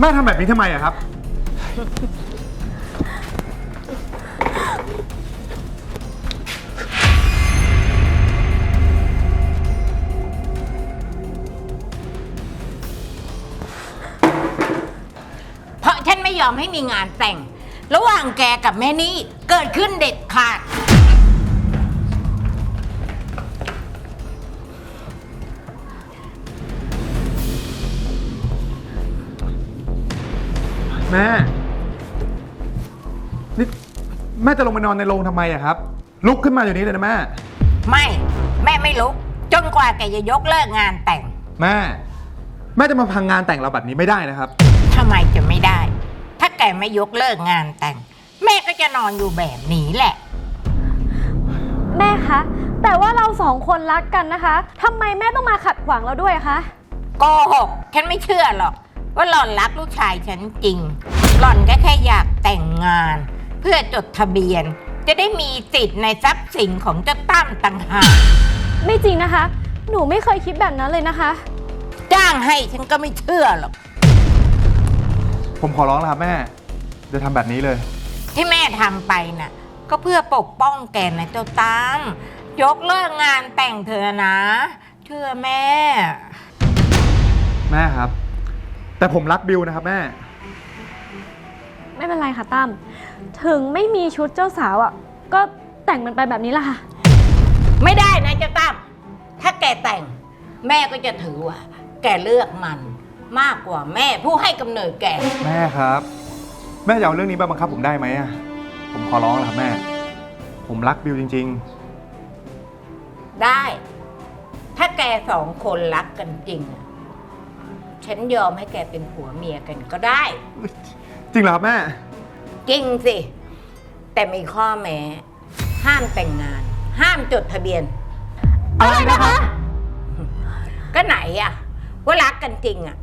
แม่ทำแบบนี้ทำไมอะครับ เพราะฉันไม่ยอมให้มีงานแต่ง ระหว่างแกกับแม่นี่เกิดขึ้นเด็ดขาด แม่ นี่แม่จะลงไปนอนในโรงทำไมอะครับ ลุกขึ้นมาอยู่นี้เลยนะแม่ ไม่แม่ไม่ลุกจนกว่าแกจะยกเลิกงานแต่งแม่ แม่จะมาพังงานแต่งเราแบบนี้ไม่ได้นะครับ ทำไมจะไม่ได้ ถ้าแกไม่ยกเลิกงานแต่ง แม่ก็จะนอนอยู่แบบนี้แหละ แม่คะ แต่ว่าเราสองคนรักกันนะคะ ทำไมแม่ต้องมาขัดขวางเราด้วยคะ โกหก ฉันไม่เชื่อหรอก ว่าหล่อนรักลูกชายฉันจริง หล่อนก็แค่อยากแต่งงาน เพื่อจดทะเบียน จะได้มีสิทธิ์ในทรัพย์สินของเจ้าตั้มต่างหากไม่จริงนะคะ หนูไม่เคยคิดแบบนั้นเลยนะคะ จ้างให้ฉันก็ไม่เชื่อหรอก ผมขอร้องแล้วครับแม่จะทำแบบนี้เลย ที่แม่ทำไปน่ะ ก็เพื่อปกป้องแกนะเจ้าตั้มยกเลิกงานแต่งเธอนะ เชื่อแม่ แม่ครับ แต่ผมรักบิวนะครับแม่ ไม่เป็นไรค่ะตั้ม ถึงไม่มีชุดเจ้าสาวอะ่ะ ก็แต่งมันไปแบบนี้ละค่ะ ไม่ได้นะเจ้าตั้มถ้าแกแต่ง แม่ก็จะถือว่า แกเลือกมันมากกว่าแม่ผู้ให้กำเนิดแก แม่ครับ แม่อย่าเอาเรื่องนี้มาบังคับผมได้ไหมอะผมขอร้องแล้วครับแม่ ผมรักบิวจริง ได้ ถ้าแกสองคนรักกันจริงอะ ฉันยอมให้แกเป็นผัวเมียกันก็ได้ๆจริงเหรอครับแม่ จริงสิ แต่มีข้อแม้ ห้ามแต่งงาน ห้ามจดทะเบียน อะไรนะคะ ก็ไหนอะว่ารักกันจริงอะ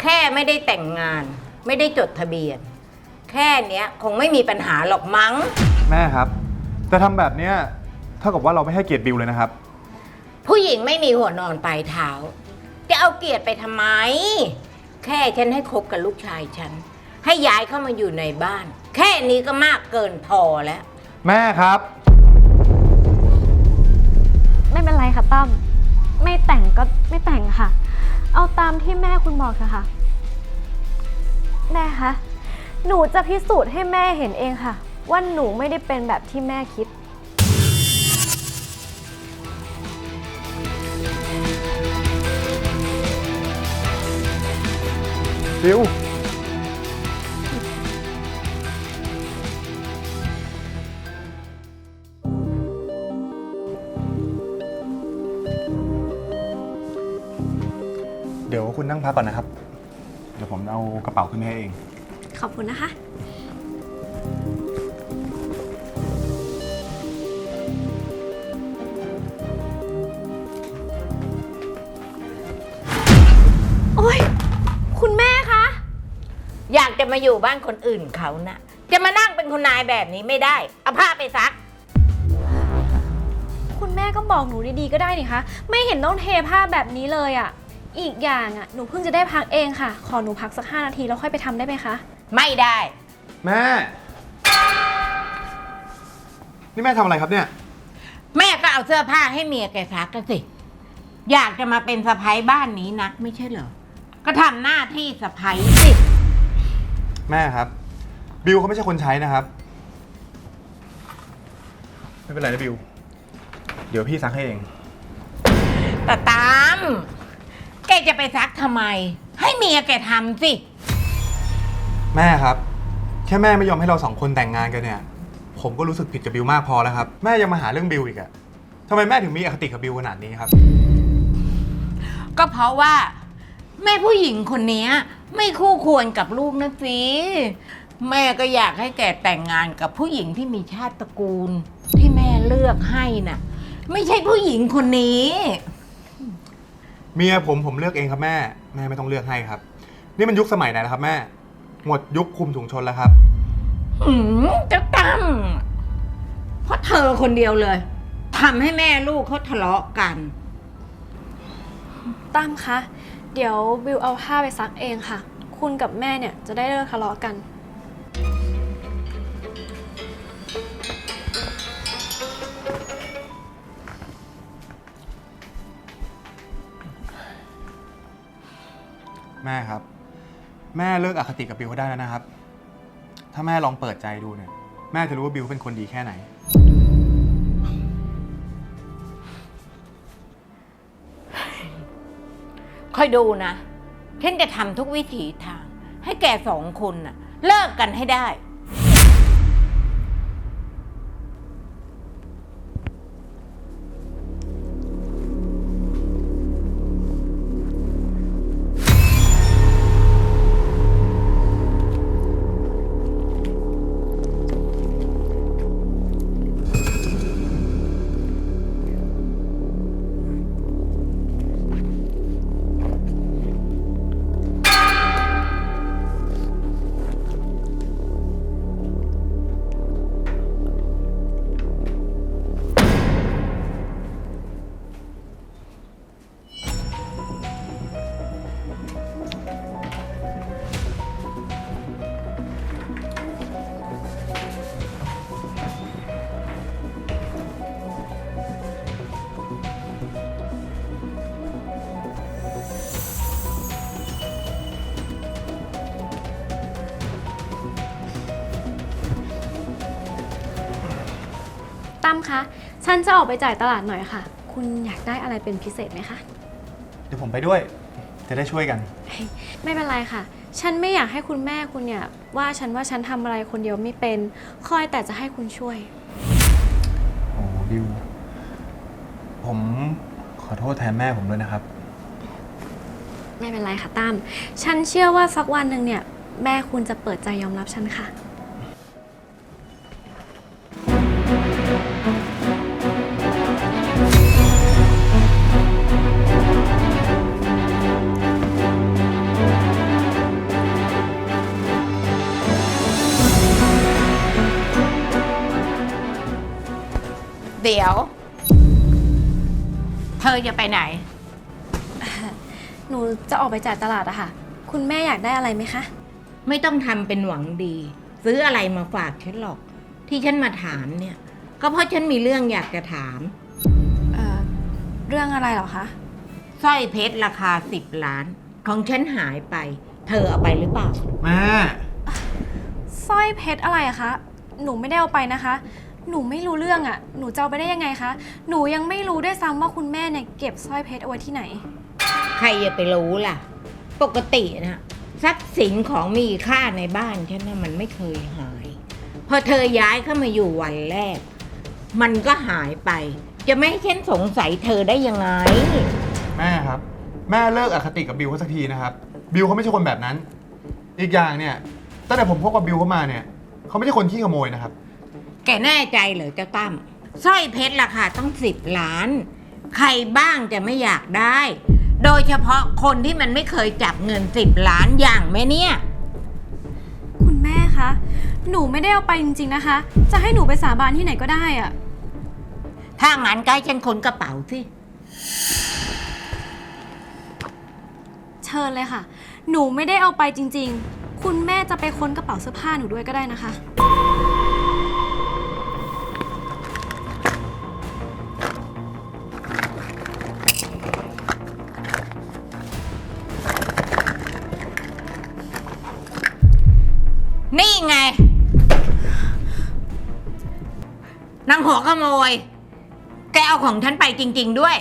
แค่ไม่ได้แต่งงาน ไม่ได้จดทะเบียน แค่เนี้ยคงไม่มีปัญหาหรอกมั้ง แม่ครับ แต่ทำแบบเนี้ยเท่ากับว่าเราไม่ให้เกียรติบิวเลยนะครับ ผู้หญิงไม่มีหัวนอนปลายเท้า จะเอาเกียรติไปทำไม แค่ฉันให้คบกับลูกชายฉัน ให้ย้ายเข้ามาอยู่ในบ้าน แค่นี้ก็มากเกินพอแล้ว แม่ครับ ไม่เป็นไรค่ะตั้มไม่แต่งก็ไม่แต่งค่ะ เอาตามที่แม่คุณบอกเถอะค่ะ แม่คะหนูจะพิสูจน์ให้แม่เห็นเองค่ะ ว่าหนูไม่ได้เป็นแบบที่แม่คิด บิวเดี๋ยวคุณนั่งพักก่อนนะครับ เดี๋ยวผมเอากระเป๋าขึ้นให้เอง ขอบคุณนะคะ มาอยู่บ้านคนอื่นเขานะจะมานั่งเป็นคุณนายแบบนี้ไม่ได้ เอาผ้าไปซัก คุณแม่ก็บอกหนูดีๆก็ได้นี่คะ ไม่เห็นต้องเทผ้าแบบนี้เลยอะ่ะ อีกอย่างอะ่ะ หนูเพิ่งจะได้พักเองค่ะ ขอหนูพักสักห้านาทีแล้วค่อยไปทำได้ไหมคะ ไม่ได้ แม่ นี่แม่ทำอะไรครับเนี่ย แม่ก็เอาเสื้อผ้าให้เมียแกซักกันสิ อยากจะมาเป็นสะพ้ยบ้านนี้นัก ไม่ใช่เหรอ ก็ทำหน้าที่สะพ้ยสิ แม่ครับ บิวเขาไม่ใช่คนใช้นะครับ ไม่เป็นไรนะบิว เดี๋ยวพี่ซักให้เอง แต่ตาม แกจะไปซักทำไม ให้เมียแกทำสิ แม่ครับ แค่แม่ไม่ยอมให้เราสองคนแต่งงานกันเนี่ย ผมก็รู้สึกผิดกับบิวมากพอแล้วครับ แม่ยังมาหาเรื่องบิวอีกอะทำไมแม่ถึงมีอคติกับบิวขนาดนี้ครับ ก็เพราะว่า แม่ผู้หญิงคนเนี้ย ไม่คู่ควรกับลูกนะสิแม่ก็อยากให้แกแต่งงานกับผู้หญิงที่มีชาติตระกูล ที่แม่เลือกให้น่ะ ไม่ใช่ผู้หญิงคนนี้ เมียผมผมเลือกเองครับแม่ แม่ไม่ต้องเลือกให้ครับ นี่มันยุคสมัยไหนแล้วครับ แม่ หมดยุคคุมถุงชนแล้วครับ หืมเจ้าตั้มเพราะเธอคนเดียวเลยทำให้แม่ลูกเขาทะเลาะกัน ตั้มคะ เดี๋ยวบิวเอาผ้าไปซักเองค่ะ คุณกับแม่เนี่ยจะได้เลิกทะเลาะกัน แม่ครับ แม่เลิกอคติกับบิวเขาได้แล้วนะครับ ถ้าแม่ลองเปิดใจดูเนี่ย แม่จะรู้ว่าบิวเป็นคนดีแค่ไหน อยดูนะฉันจะทำทุกวิถีทาง ให้แกสองคนน่ะ เลิกกันให้ได้ คะ ฉันจะออกไปจ่ายตลาดหน่อยค่ะ คุณอยากได้อะไรเป็นพิเศษไหมคะ เดี๋ยวผมไปด้วย จะได้ช่วยกัน ไม่เป็นไรค่ะ ฉันไม่อยากให้คุณแม่คุณเนี่ยว่าฉันว่าฉันทำอะไรคนเดียวไม่เป็น คอยแต่จะให้คุณช่วย โอ้บิว ผมขอโทษแทนแม่ผมด้วยนะครับ ไม่เป็นไรค่ะตั้ม ฉันเชื่อว่าสักวันหนึ่งเนี่ย แม่คุณจะเปิดใจยอมรับฉันค่ะ เดี๋ยว เธอจะไปไหน หนูจะออกไปจ่ายตลาดอะค่ะ คุณแม่อยากได้อะไรไหมคะ ไม่ต้องทำเป็นหวังดี ซื้ออะไรมาฝากฉันหรอก ที่ฉันมาถามเนี่ย ก็เพราะฉันมีเรื่องอยากจะถามเอ่อ เรื่องอะไรเหรอคะ สร้อยเพชรราคาสิบล้าน ของฉันหายไป เธอเอาไปหรือเปล่า แม่ สร้อยเพชรอะไรอะคะ หนูไม่ได้เอาไปนะคะ หนูไม่รู้เรื่องอะหนูจะเอาไปได้ยังไงคะ หนูยังไม่รู้ด้วยซ้ำว่าคุณแม่เนี่ยเก็บสร้อยเพชรเอาไว้ที่ไหน ใครจะไปรู้ล่ะ ปกตินะทรัพย์สินของมีค่าในบ้านฉันนะมันไม่เคยหาย พอเธอย้ายเข้ามาอยู่วันแรก มันก็หายไป จะไม่ให้ฉันสงสัยเธอได้ยังไง แม่ครับ แม่เลิกอคติกับบิวเขาสักทีนะครับ บิวเขาไม่ใช่คนแบบนั้น อีกอย่างเนี่ยตั้งแต่ผมพบกับบิวเขามาเนี่ยเขาไม่ใช่คนขี้ขโมยนะครับ แกแน่ใจเหรอเจ้าตั้มสร้อยเพชรราคาต้องสิบล้าน ใครบ้างจะไม่อยากได้ โดยเฉพาะคนที่มันไม่เคยจับเงินสิบล้านอย่างแม่เนี่ย คุณแม่คะ หนูไม่ได้เอาไปจริงๆนะคะ จะให้หนูไปสาบานที่ไหนก็ได้อะถ้างั้นก็ให้ฉันค้นกระเป๋าสิ เชิญเลยค่ะ หนูไม่ได้เอาไปจริง ๆ คุณแม่จะไปค้นกระเป๋าเสื้อผ้าหนูด้วยก็ได้นะคะ โมย แกเอาของฉันไปจริง ๆด้วย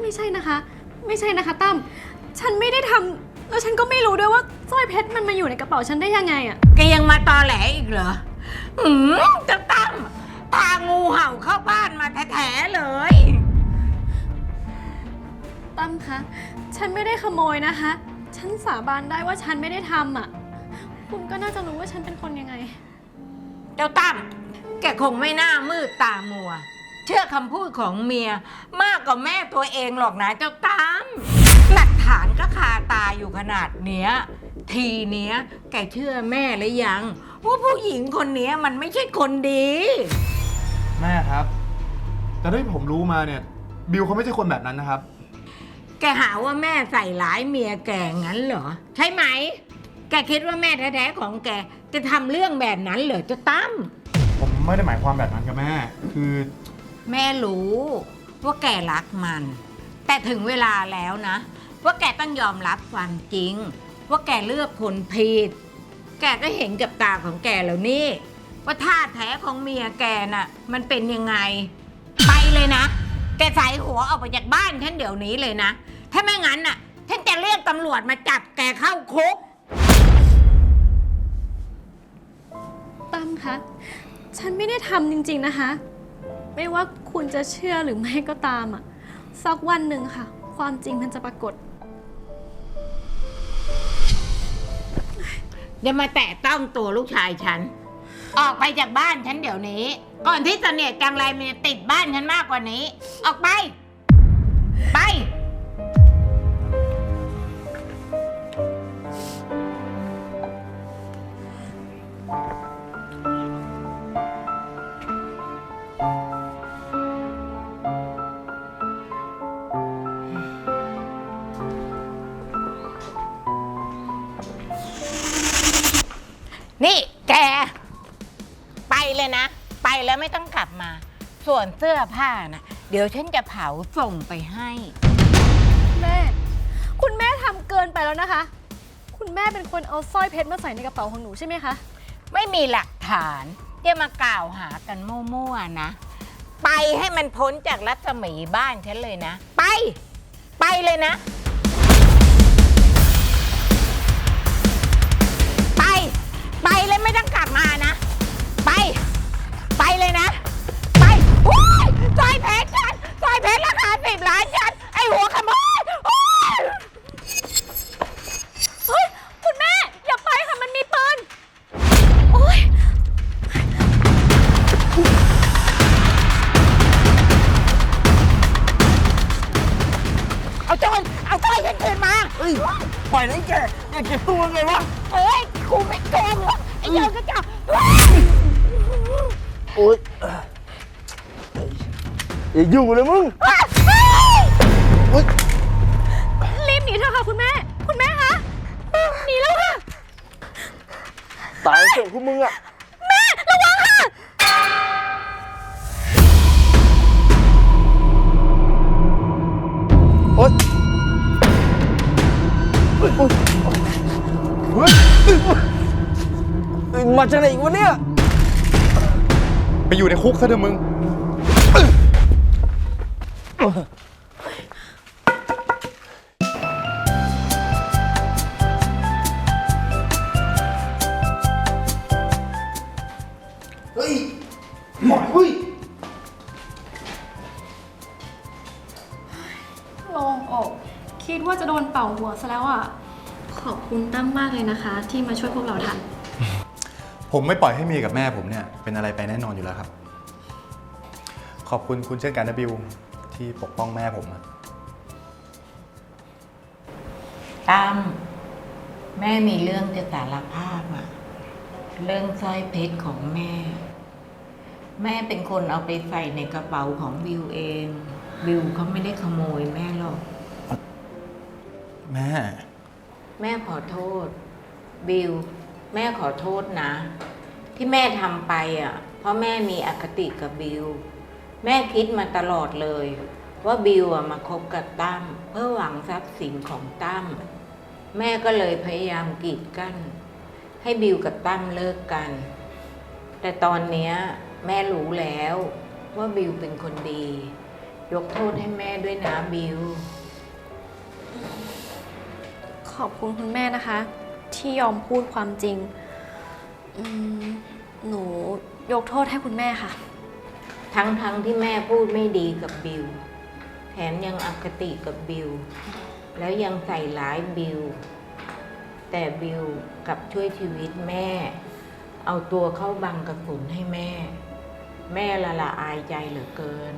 ไม่ใช่นะคะ ไม่ใช่นะคะตั้มฉันไม่ได้ทำแล้วฉันก็ไม่รู้ด้วยว่าสร้อยเพชรมันมาอยู่ในกระเป๋าฉันได้ยังไงอะแกยังมาตอแหลอีกเหรอ อืมเจะตั้มพางูเห่าเข้าบ้านมาแท้ๆเลย ตั้มคะฉันไม่ได้ขโมยนะคะ ฉันสาบานได้ว่าฉันไม่ได้ทำอะคุณก็น่าจะรู้ว่าฉันเป็นคนยังไง เจ้าตั้มแกคงไม่น่ามืดตามัว เชื่อคำพูดของเมีย มากกว่าแม่ตัวเองหรอกนะเจ้าตั้มหลักฐานก็คาตาอยู่ขนาดเนี้ย ทีเนี้ย แกเชื่อแม่หรือยัง ว่าผู้หญิงคนเนี้ยมันไม่ใช่คนดี แม่ครับ แต่ที่ผมรู้มาเนี่ย บิวเขาไม่ใช่คนแบบนั้นนะครับแแกหาว่าแม่ใส่ร้ายเมียแกงั้นเหรอ ใช่ไหม แกคิดว่าแม่แท้ๆของแก จะทำเรื่องแบบนั้นเหรอเจะตั้มผมไม่ได้หมายความแบบนั้นกับแม่ คือแม่รู้ว่าแกรักมัน แต่ถึงเวลาแล้วนะ ว่าแกต้องยอมรับความจริง ว่าแกเลือกคนผิด แกก็เห็นกับตาของแกแล้วนี่ ว่าท่าแท้ของเมียแกน่ะ มันเป็นยังไง ไปเลยนะ แกใส่หัวออกไปจากบ้านฉันเดี๋ยวนี้เลยนะ ถ้าไม่งั้นน่ะฉันจะเรียกตำรวจมาจับแกเข้าคุก ตั้มคะ ฉันไม่ได้ทำจริงๆนะคะ ไม่ว่าคุณจะเชื่อหรือไม่ก็ตามอะสักวันหนึ่งค่ะ ความจริงมันจะปรากฏ อย่ามาแตะต้องตัวลูกชายฉัน ออกไปจากบ้านฉันเดี๋ยวนี้ ก่อนที่เสนียดจังไรมันจะติดบ้านฉันมากกว่านี้ ออกไป ไป วนเสื้อผ้านะเดี๋ยวฉันจะเผาส่งไปให้ แม่ คุณแม่ทำเกินไปแล้วนะคะ คุณแม่เป็นคนเอาสร้อยเพชรมาใส่ในกระเป๋าของหนูใช่ไหมคะ ไม่มีหลักฐานจะมากล่าวหากันมั่วๆนะ ไปให้มันพ้นจากรัศมีบ้านฉันเลยนะ ไป ไปเลยนะ ไป ไปเลยไม่ต้องกลับมา เพชรฉันสร้อยเพชรราคาสิบล้านฉันไอหัวขโม อย่ายุ่งเลยมึง รีบหนีเถอะค่ะคุณแม่ คุณแม่คะหนีแล้วค่ะ ตายเถอะพวกมึงอะ แม่ ระวังค่ะโอ๊ยโอ๊ยเฮ้ยเอ้ยมาจากไหนอีกวะเนี่ย ไปอยู่ในคุกซะเถอะมึง อยเฮ้ยโลงอกคิดว่าจะโดนเป่าหัวซะแล้วอะ ขอบคุณตั้มมากเลยนะคะ ที่มาช่วยพวกเราทัน ผมไม่ปล่อยให้เมียกับแม่ผมเนี่ยเป็นอะไรไปแน่นอนอยู่แล้วครับ ขอบคุณคุณเช่นกันนะบิวที่ปกป้องแม่ผมอะตั้มแม่มีเรื่องจะสารภาพอะเรื่องสร้อยเพชรของแม่ แม่เป็นคนเอาไปใส่ในกระเป๋าของบิวเองบิวเขาไม่ได้ขโมยแม่หรอก แม่ แม่ขอโทษ บิว แม่ขอโทษนะ ที่แม่ทำไปอะ เพราะแม่มีอคติกับบิว แม่คิดมาตลอดเลย ว่าบิวอะมาคบกับตั้มเพื่อหวังทรัพย์สินของตั้มแม่ก็เลยพยายามกีดกั้น ให้บิวกับตั้มเลิกกัน แต่ตอนเนี้ย แม่รู้แล้วว่าบิวเป็นคนดี ยกโทษให้แม่ด้วยนะบิว ขอบคุณคุณแม่นะคะ ที่ยอมพูดความจริงอืมหนูยกโทษให้คุณแม่ค่ะ ทั้งทั้งที่แม่พูดไม่ดีกับบิว แถมยังอคติกับบิว แล้วยังใส่ร้ายบิว แต่บิวกลับช่วยชีวิตแม่ เอาตัวเข้าบังกระสุนให้แม่ แม่ละละอายใจเหลือเกิน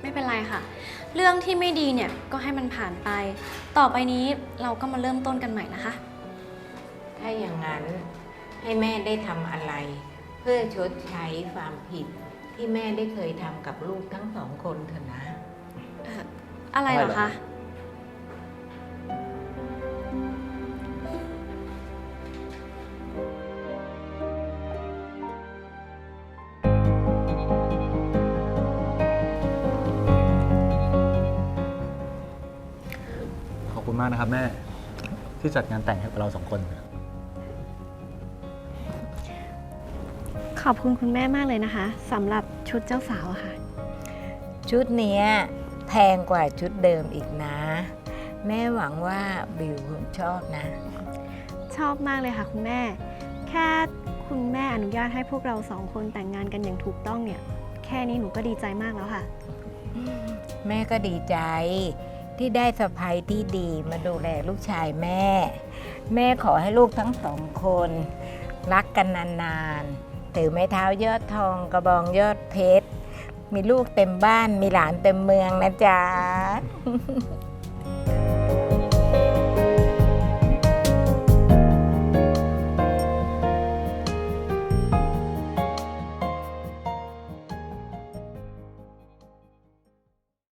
ไม่เป็นไรค่ะ เรื่องที่ไม่ดีเนี่ยก็ให้มันผ่านไป ต่อไปนี้เราก็มาเริ่มต้นกันใหม่นะคะ ถ้าอย่างนั้นให้แม่ได้ทำอะไร เพื่อชดใช้ความผิดที่แม่ได้เคยทำกับลูกทั้งสองคนเถอะนะเอ่ออะไรเหรอคะากนะครับแม่ ที่จัดงานแต่งให้กับเราสองคน ขอบคุณคุณแม่มากเลยนะคะสำหรับชุดเจ้าสาวอะค่ะ ชุดเนี้ยแพงกว่าชุดเดิมอีกนะ แม่หวังว่าบิวคงชอบนะ ชอบมากเลยค่ะคุณแม่ แค่คุณแม่อนุญาตให้พวกเราสองคนแต่งงานกันอย่างถูกต้องเนี่ย แค่นี้หนูก็ดีใจมากแล้วค่ะ แม่ก็ดีใจ ที่ได้สะพายที่ดีมาดูแลลูกชายแม่ แม่ขอให้ลูกทั้งสองคน รักกันนานๆถือไม้เท้ายอดทองกระบองยอดเพชรมีลูกเต็มบ้านมีหลานเต็มเมืองนะจ๊ะ